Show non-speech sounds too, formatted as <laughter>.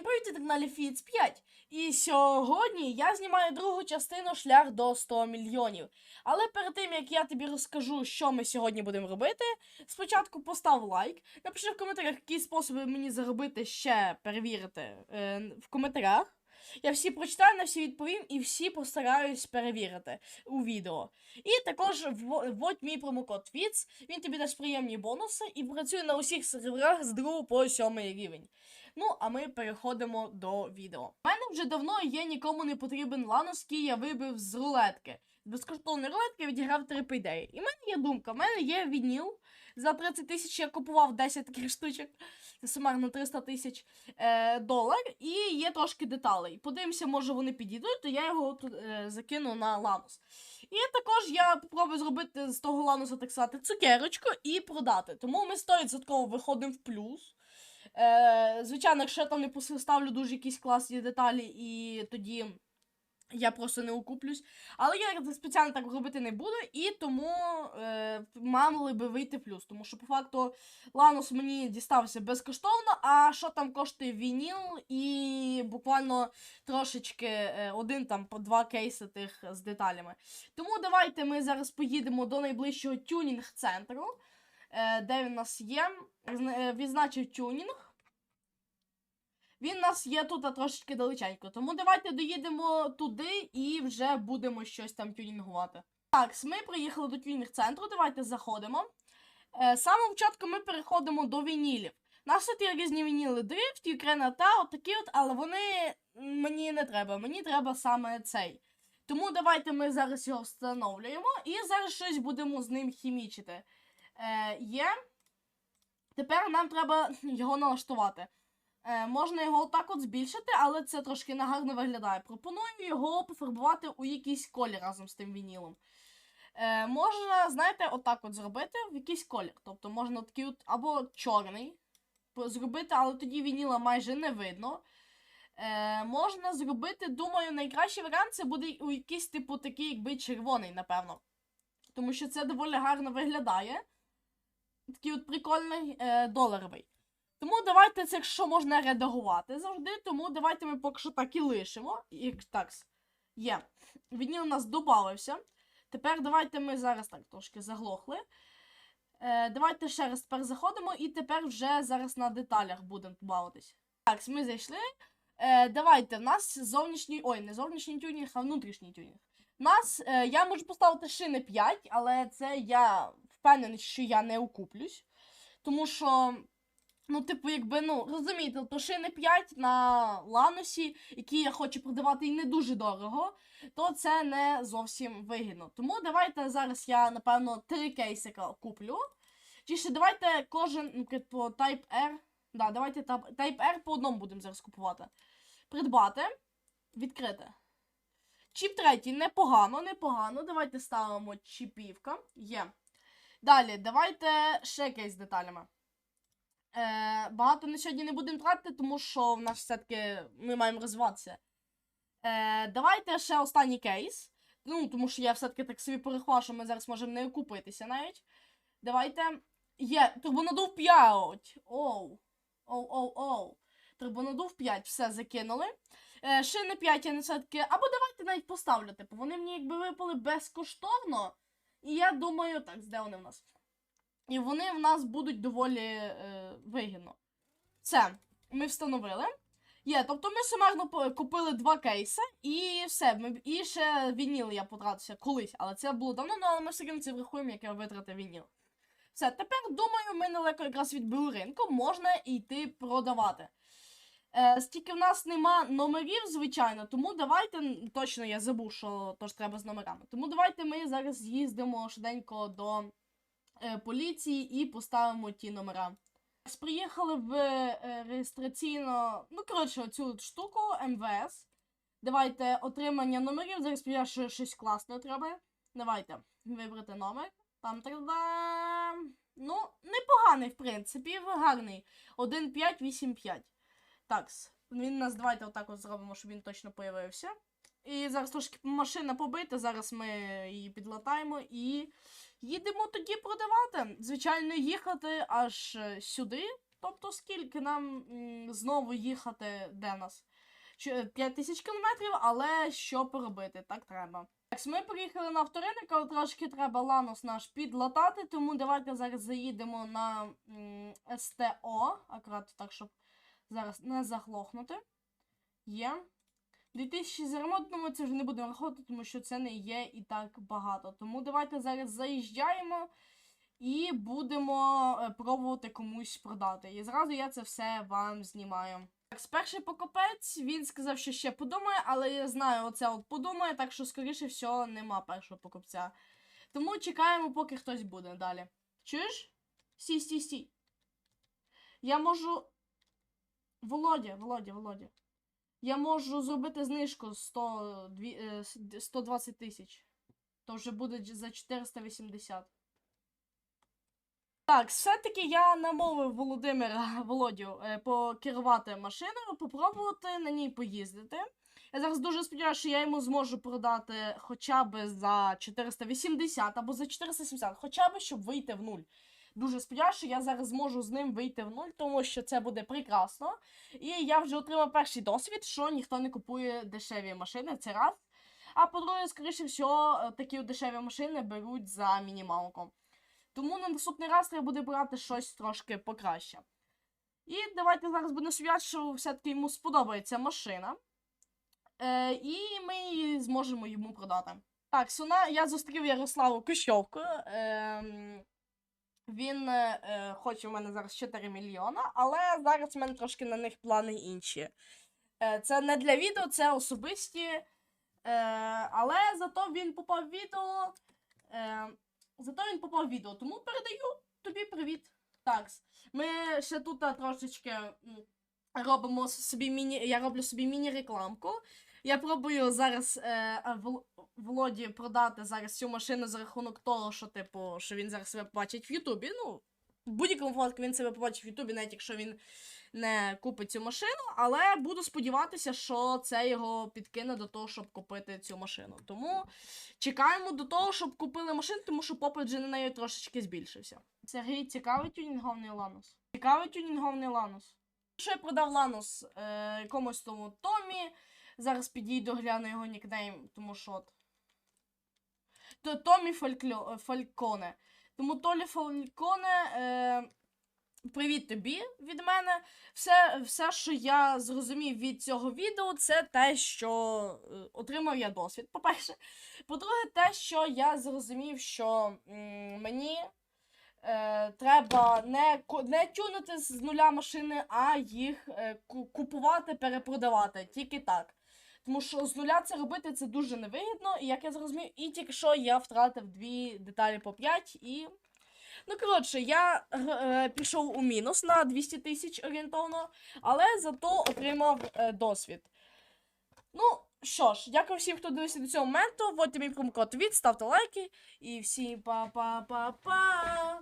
Всім привіт, на каналі Фіц 5. І сьогодні я знімаю другу частину шлях до 100 мільйонів. Але перед тим як я тобі розкажу, що ми сьогодні будемо робити, спочатку постав лайк, напиши в коментарях, які способи мені заробити ще перевірити е, в коментарях. Я всі прочитаю, на всі відповім і всі постараюсь перевірити у відео. І також вводь мій промокод FITS, він тобі дасть приємні бонуси і працює на усіх серверах з 2 по 7 рівень. Ну, а ми переходимо до відео. У мене вже давно є нікому не потрібен ланос, який я вибив з рулетки. З безкоштовної рулетки відіграв три пейдеї. І в мене є думка, в мене є вініл. За 30 тисяч я купував 10 таких штучок. Це сумарно 300 тисяч е, долар. І є трошки деталей. Подивимося, може вони підійдуть, то я його тут е, закину на ланос. І також я попробую зробити з того лануса, так сказати, цукерочку і продати. Тому ми 100% виходимо в плюс. Е, звичайно, якщо я там не поставлю дуже якісь класні деталі, і тоді я просто не окуплюсь. Але я спеціально так робити не буду, і тому е, мали би вийти плюс. Тому що, по факту, Ланус мені дістався безкоштовно, а що там коштує вініл і буквально трошечки е, один там по два кейси тих з деталями. Тому давайте ми зараз поїдемо до найближчого тюнінг-центру, де він у нас є. Е, Відзначив тюнінг. Він у нас є тут трошечки далеченько. Тому давайте доїдемо туди і вже будемо щось там тюнінгувати. Так, ми приїхали до тюнінг-центру, давайте заходимо. Е, самого початку ми переходимо до вінілів. Нас тут є різні вініли дрифт, Юкрена та отакі от, але вони мені не треба. Мені треба саме цей. Тому давайте ми зараз його встановлюємо і зараз щось будемо з ним хімічити. Е, є. Тепер нам треба <laughs> його налаштувати. Е, можна його отак от збільшити, але це трошки негарно виглядає. Пропоную його пофарбувати у якийсь колір разом з тим вінілом. Е, можна, знаєте, отак от зробити в якийсь колір. Тобто можна такий от або чорний зробити, але тоді вініла майже не видно. Е, можна зробити, думаю, найкращий варіант це буде у якийсь типу такий, якби червоний, напевно. Тому що це доволі гарно виглядає. Такий от прикольний е, доларовий. Тому давайте це, якщо можна редагувати завжди, тому давайте ми поки що так і лишимо. Як так, є. Вініл у нас додався. Тепер давайте ми зараз так трошки заглохли. Е, давайте ще раз тепер заходимо, і тепер вже зараз на деталях будемо бавитись. Так, ми зайшли. Е, давайте, в нас зовнішній. Ой, не зовнішній тюнінг, а внутрішній тюнінг. У нас е, я можу поставити шини 5, але це я впевнений, що я не окуплюсь. Тому що. Ну, типу, якби, ну, розумієте, то шини 5 на ланосі, які я хочу продавати і не дуже дорого, то це не зовсім вигідно. Тому давайте зараз я, напевно, три кейсика куплю. Чи ще давайте кожен ну, по Type R. Да, давайте Type R по одному будемо зараз купувати. Придбати, відкрити. Чіп третій, непогано, непогано. Давайте ставимо чіпівка. Є. Далі, давайте ще кейс з деталями. Е, багато на сьогодні не будемо тратити, тому що в нас все-таки ми маємо розвиватися. Е, давайте ще останній кейс. Ну, тому що я все-таки так собі порахував, що ми зараз можемо не окупитися навіть. Давайте. Є, турбонадув 5. Оу. Оу, оу, оу. Турбонадув 5, все закинули. Е, шини 5 я не все-таки. Або давайте навіть поставлю. Типу, вони мені якби випали безкоштовно. І я думаю, так, де вони в нас? І вони в нас будуть доволі е, вигідно. Це ми встановили. Є, тобто ми сумарно купили два кейси, і все. Ми, і ще вініл я потратився колись, але це було давно, ну, але ми все це врахуємо, як я витратив вініл. Все, тепер думаю, ми недалеко якраз від білу ринку можна йти продавати. Е, стільки в нас нема номерів, звичайно, тому давайте. Точно я забув, що тож треба з номерами. Тому давайте ми зараз з'їздимо швиденько до е, поліції і поставимо ті номера. Приїхали в е, реєстраційно, ну, коротше, цю штуку МВС. Давайте отримання номерів. Зараз я ще щось класне треба. Давайте вибрати номер. Там тогда. Ну, непоганий, в принципі, гарний. 1585. Так, він нас давайте отак от зробимо, щоб він точно появився. І зараз трошки машина побита, зараз ми її підлатаємо і їдемо тоді продавати. Звичайно, їхати аж е, сюди, Тобто, скільки нам знову їхати, де нас? 5 тисяч кілометрів, але що поробити? Так треба. Так, ми приїхали на авторинок, але трошки треба ланос наш підлатати, тому давайте зараз заїдемо на СТО, акурат так, щоб зараз не заглохнути. Є. 2000 за ремонтом ми це вже не будемо рахувати, тому що це не є і так багато. Тому давайте зараз заїжджаємо і будемо е, пробувати комусь продати. І зразу я це все вам знімаю. Так, перший покупець він сказав, що ще подумає, але я знаю, оце от подумає, так що, скоріше всього, нема першого покупця. Тому чекаємо, поки хтось буде далі. Чуєш? Стій, стій, стій. Я можу. Володя, Володя, Володя. Я можу зробити знижку 100, дві- е, с- д- 120 тисяч. То вже буде за 480. Так, все-таки я намовив Володимира <laughs> Володю е, покерувати машиною, попробувати на ній поїздити. Я зараз дуже сподіваюся, що я йому зможу продати хоча б за 480 або за 470, хоча б щоб вийти в нуль. Дуже сподіваюся, що я зараз зможу з ним вийти в нуль, тому що це буде прекрасно. І я вже отримав перший досвід, що ніхто не купує дешеві машини, це раз. А по-друге, скоріше всього, е, такі дешеві машини беруть за мінімалку. Тому на наступний раз треба буде брати щось трошки покраще. І давайте зараз будемо сподіватися, що все-таки йому сподобається машина. Е, і ми її зможемо йому продати. Так, Суна, я зустрів Ярославу Кущовку. Е, він е, е, хоче в мене зараз 4 мільйона, але зараз в мене трошки на них плани інші. Е, це не для відео, це особисті. Е, але зато він попав в відео. Е, зато він попав в відео. Тому передаю тобі привіт. Так, ми ще тут трошечки робимо собі міні. Я роблю собі міні-рекламку. Я пробую зараз е, а, Вол- Володі продати зараз цю машину за рахунок того, що, типу, що він зараз себе побачить в Ютубі. Ну, в будь-якому випадку він себе побачить в Ютубі, навіть якщо він не купить цю машину, але буду сподіватися, що це його підкине до того, щоб купити цю машину. Тому чекаємо до того, щоб купили машину, тому що попит вже на неї трошечки збільшився. Сергій, цікавий тюнінговний ланос. Цікавий тюнінговний ланос. Що я продав ланос е, якомусь тому Томі. Зараз підійду, гляну його нікнейм, тому що. от. То Томі Фалькльо, Фальконе. Тому Толі Фальконе. Е, Привіт тобі від мене. Все, все, що я зрозумів від цього відео, це те, що е, отримав я досвід. По-перше. По-друге, те, що я зрозумів, що мені е, треба не, не тюнити з нуля машини, а їх е, купувати, перепродавати. Тільки так. Тому що з нуля це робити це дуже невигідно, і як я зрозумів, і тільки що я втратив дві деталі по 5 і. Ну, коротше, я е, пішов у мінус на 200 тисяч орієнтовно, але зато отримав е, досвід. Ну, що ж, дякую всім, хто дивився до цього моменту. Вводьте мій промокод від, ставте лайки. І всім па-па-па-па!